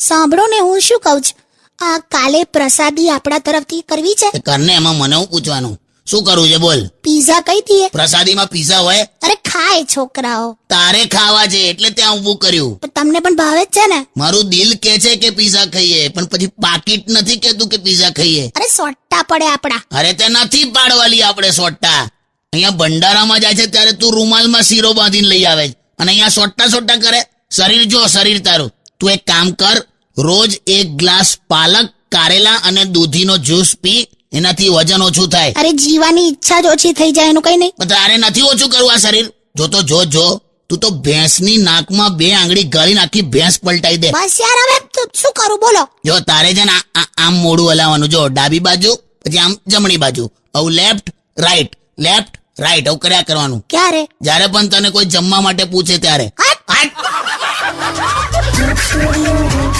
સાંભળો ને હું શું કહું છું? આ કાલે પ્રસાદી આપણા તરફથી કરવી છે? કરને એમાં મને હું પૂછવાનું? શું કરવું છે બોલ. પીઝા કઈ દઈએ? પ્રસાદીમાં પીઝા હોય? અરે ખાય છોકરાઓ. તારે ખાવા છે એટલે ત્યાં ઊભું કર્યું. પણ તમને પણ ભાવે જ છે ને? મારું દિલ કે છે કે પીઝા ખાઈએ પણ પછી પાકીટ નથી કેતું કે પીઝા ખાઈએ. અરે સોટ્ટા પડે આપડા અરે તે નથી પાડવાલી આપણે સોટ્ટા. અહીંયા ભંડારામાં જાય છે ત્યારે તું રૂમાલમાં શીરો બાંધીને લઈ આવે અને અહીંયા સોટ્ટા સોટ્ટા કરે. શરીર જો શરીર તારું. તું એક કામ કર રોજ એક ગ્લાસ પાલક કારેલા અને દૂધીનો જ્યુસ પી એનાથી વજન ઓછું થાય. અરે જીવાની ઈચ્છા જ ઓછી થઈ જાય એનું કઈ નહીં. પણ તારે નથી ઓછું કરવું આ શરીર? જો તો જો જો. તું તો ભેંસની નાકમાં બે આંગળી ગળી નાખી ભેંસ પલટાઈ દે. બસ યાર હવે શું કરું બોલો. જો તારે છે ને આમ મોડું હલાવવાનું જો ડાબી બાજુ પછી આમ જમણી બાજુ. હવે લેફ્ટ રાઈટ લેફ્ટ રાઈટ આવું કર્યા કરવાનું. ક્યારે? જ્યારે પણ તને કોઈ જમવા માટે પૂછે ત્યારે.